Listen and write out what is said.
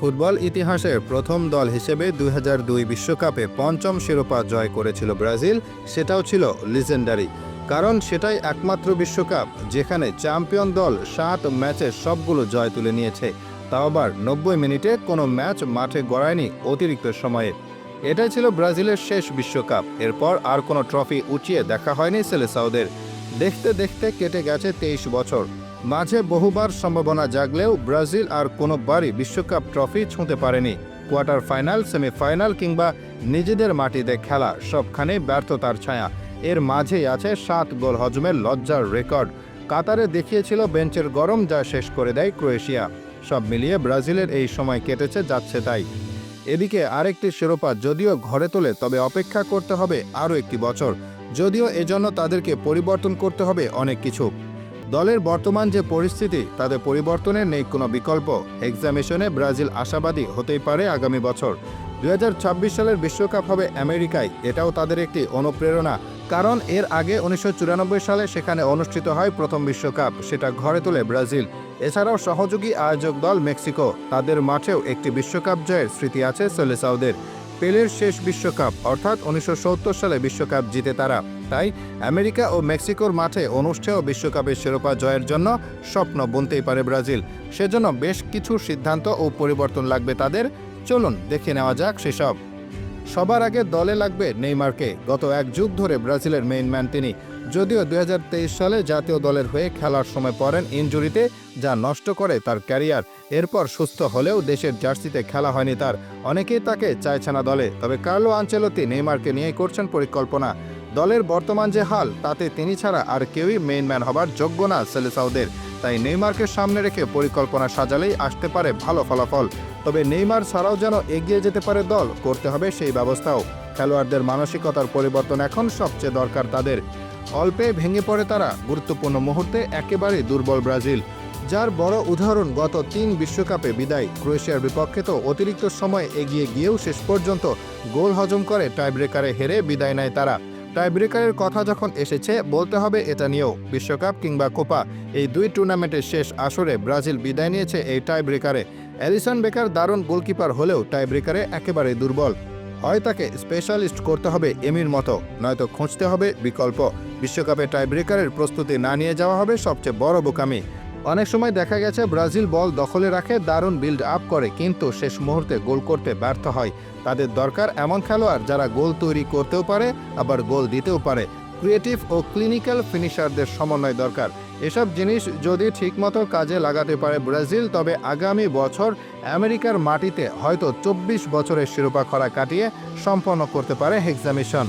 Football ইতিহাসের প্রথম দল হিসেবে দুই বিশ্বকাপে পঞ্চম শিরোপা জয় করেছিল ব্রাজিল, সেটাও ছিল লিজেন্ডারি কারণ সেটাই একমাত্র বিশ্বকাপ যেখানে চ্যাম্পিয়ন দল সাত ম্যাচে সবগুলো জয় তুলে নিয়েছে। তাও আবার নব্বই মিনিটে কোনো ম্যাচ মাঠে গড়ায়নি অতিরিক্ত সময়ে। এটাই ছিল ব্রাজিলের শেষ বিশ্বকাপ। এরপর আর কোনো ট্রফি উঁচিয়ে দেখা হয়নি সেলেসাওদের। দেখতে দেখতে কেটে গেছে তেইশ বছর। মাঝে বহুবার সম্ভাবনা জাগলেও ব্রাজিল আর কোনোবারই বিশ্বকাপ ট্রফি ছুঁতে পারেনি। কোয়ার্টার ফাইনাল, সেমিফাইনাল কিংবা নিজেদের মাটিতে খেলা, সবখানে ব্যর্থতার ছায়া। এর মাঝেই আছে সাত গোল হজমের লজ্জার রেকর্ড। কাতারে দেখিয়েছিল বেঞ্চের গরম যা শেষ করে দেয় ক্রোয়েশিয়া। সব মিলিয়ে ব্রাজিলের এই সময় কেটেছে, যাচ্ছে তাই। এদিকে আরেকটি শিরোপা যদিও ঘরে তোলে, তবে অপেক্ষা করতে হবে আরও একটি বছর। যদিও এজন্য তাদেরকে পরিবর্তন করতে হবে অনেক কিছু। দলের বর্তমান যে পরিস্থিতি তাদের পরিবর্তনের নেই কোনো বিকল্প। এক্সামিশনে ব্রাজিল আশাবাদী হতেই পারে আগামী বছর। দু হাজার ছাব্বিশ সালের বিশ্বকাপ হবে আমেরিকায়, এটাও তাদের একটি অনুপ্রেরণা। কারণ এর আগে উনিশশো চুরানব্বই সালে সেখানে অনুষ্ঠিত হয় প্রথম বিশ্বকাপ, সেটা ঘরে তোলে ব্রাজিল। এছাড়াও সহযোগী আয়োজক দল মেক্সিকো, তাদের মাঠেও একটি বিশ্বকাপ জয়ের স্মৃতি আছে সেলেসাউদের পেলের শেষ বিশ্বকাপ, অর্থাৎ উনিশশো সত্তর সালে বিশ্বকাপ জিতে তারা। তাই আমেরিকা ও মেক্সিকোর মাঠে অনুষ্ঠেয় বিশ্বকাপের শিরোপা জয়ের জন্য স্বপ্ন বুনতেই পারে ব্রাজিল। সেজন্য বেশ কিছু সিদ্ধান্ত ও পরিবর্তন লাগবে তাদের। চলুন দেখে নেওয়া যাক সেসব। সবার আগে দলে লাগবে নেইমারকে। গত এক যুগ ধরে ব্রাজিলের মেইন ম্যান তিনি। যদিও দুই হাজার তেইশ সালে জাতীয় দলের হয়ে খেলার সময় পড়েন ইনজুরিতে যা নষ্ট করে তার ক্যারিয়ার। এরপর সুস্থ হলেও দেশের জার্সিতে খেলা হয়নি তার। অনেকেই তাকে চাইছে না দলে, তবে কার্লো আঞ্চেলতি নেইমারকে নিয়েই করছেন পরিকল্পনা। দলের বর্তমান যে হাল, তাতে তিনি ছাড়া আর কেউই মেইন ম্যান হবার যোগ্য না সেলেসাউদের। তাই নেইমারকে সামনে রেখে পরিকল্পনা সাজালেই আসতে পারে ভালো ফলাফল। তবে নেইমার ছাড়াও যেন এগিয়ে যেতে পারে দল, করতে হবে সেই ব্যবস্থাও। খেলোয়াড়দের মানসিকতার পরিবর্তন এখন সবচেয়ে দরকার তাদের। অল্পে ভেঙে পড়ে তারা গুরুত্বপূর্ণ মুহূর্তে একেবারে দুর্বল ব্রাজিল, যার বড় উদাহরণ গত তিন বিশ্বকাপে বিদায়। ক্রোয়েশিয়ার বিপক্ষে তো অতিরিক্ত সময় এগিয়ে গিয়েও শেষ পর্যন্ত গোল হজম করে টাইব্রেকারে হেরে বিদায় নেয় তারা। টাইব্রেকারের কথা যখন এসেছে, বলতে হবে এটা নিয়েও। বিশ্বকাপ কিংবা কোপা, এই দুই টুর্নামেন্টের শেষ আসরে ব্রাজিল বিদায় নিয়েছে এই টাইব্রেকারে। অ্যালিসন বেকার দারুণ গোলকিপার হলেও টাইব্রেকারে একেবারে দুর্বল। হয় তাকে স্পেশালিস্ট করতে হবে এমির মতো, নয়তো খুঁজতে হবে বিকল্প। বিশ্বকাপে টাইব্রেকারের প্রস্তুতি না নিয়ে যাওয়া হবে সবচেয়ে বড় বোকামি। অনেক সময় দেখা গেছে ব্রাজিল বল দখলে রাখে, দারুণ বিল্ড আপ করে, কিন্তু শেষ মুহূর্তে গোল করতে ব্যর্থ হয়। তাদের দরকার এমন খেলোয়াড় যারা গোল তৈরি করতেও পারে, আবার গোল দিতেও পারে। ক্রিয়েটিভ ও ক্লিনিক্যাল ফিনিশারদের সমন্বয় দরকার। এসব জিনিস যদি ঠিকমতো কাজে লাগাতে পারে ব্রাজিল, তবে আগামী বছর আমেরিকার মাটিতে হয়তো চব্বিশ বছরের শিরোপা খরা কাটিয়ে সম্পন্ন করতে পারে হেক্সামিশন।